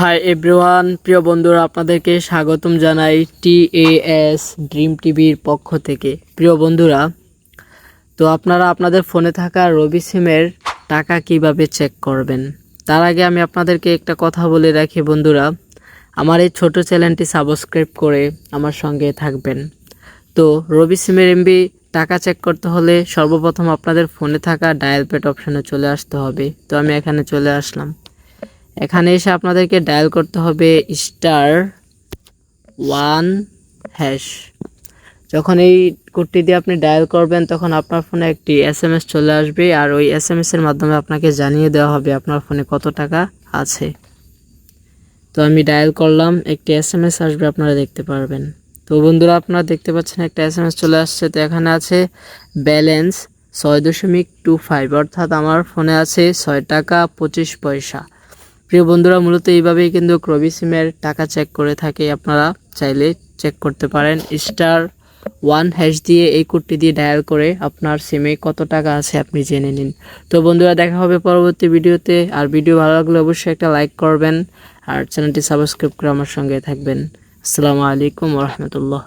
Hi everyone প্রিয় বন্ধুরা, আপনাদেরকে স্বাগতম জানাই টি এস ড্রিম টিভির পক্ষ থেকে। প্রিয় বন্ধুরা, তো আপনারা আপনাদের ফোনে থাকা রবি সিমের টাকা কীভাবে চেক করবেন? তার আগে আমি আপনাদেরকে একটা কথা বলে রাখি বন্ধুরা, আমার এই ছোট চ্যানেলটি সাবস্ক্রাইব করে আমার সঙ্গে থাকবেন। তো রবি সিমের এমবি টাকা চেক করতে হলে সর্বপ্রথম আপনাদের ফোনে থাকা ডায়াল পেড অপশানে চলে আসতে হবে। তো আমি এখানে চলে আসলাম। এখানে এসে আপনাদেরকে ডায়াল করতে হবে স্টার ওয়ান হ্যাশ যখন এই কোডটি দিয়ে আপনি ডায়াল করবেন, তখন আপনার ফোনে একটি এস এম এস চলে আসবে, আর ওই এস এম এস এর মাধ্যমে আপনাকে জানিয়ে দেওয়া হবে আপনার ফোনে কত টাকা আছে। তো আমি ডায়াল করলাম, একটি এস এম এস আসবে, আপনারা দেখতে পারবেন। তো বন্ধুরা, আপনারা দেখতে পাচ্ছেন একটা এস এম এস চলে আসছে, তো এখানে আছে ব্যালেন্স ছয় দশমিক টু ফাইভ, অর্থাৎ আমার ফোনে আছে ছয় টাকা পঁচিশ পয়সা। প্রিয় বন্ধুরা, মূলত এইভাবেই কিন্তু রবি সিমের টাকা চেক করে থাকে আপনারা। চাইলে চেক করতে পারেন। স্টার ওয়ান হ্যাশ দিয়ে এই কোডটি দিয়ে ডায়াল করে আপনার সিমে কত টাকা আছে আপনি জেনে নিন। তো বন্ধুরা, দেখা হবে পরবর্তী ভিডিওতে। আর ভিডিও ভালো লাগলে অবশ্যই একটা লাইক করবেন। আর চ্যানেলটি সাবস্ক্রাইব করে আমার সঙ্গে থাকবেন। আসসালামু আলাইকুম রহমতুল্লাহ।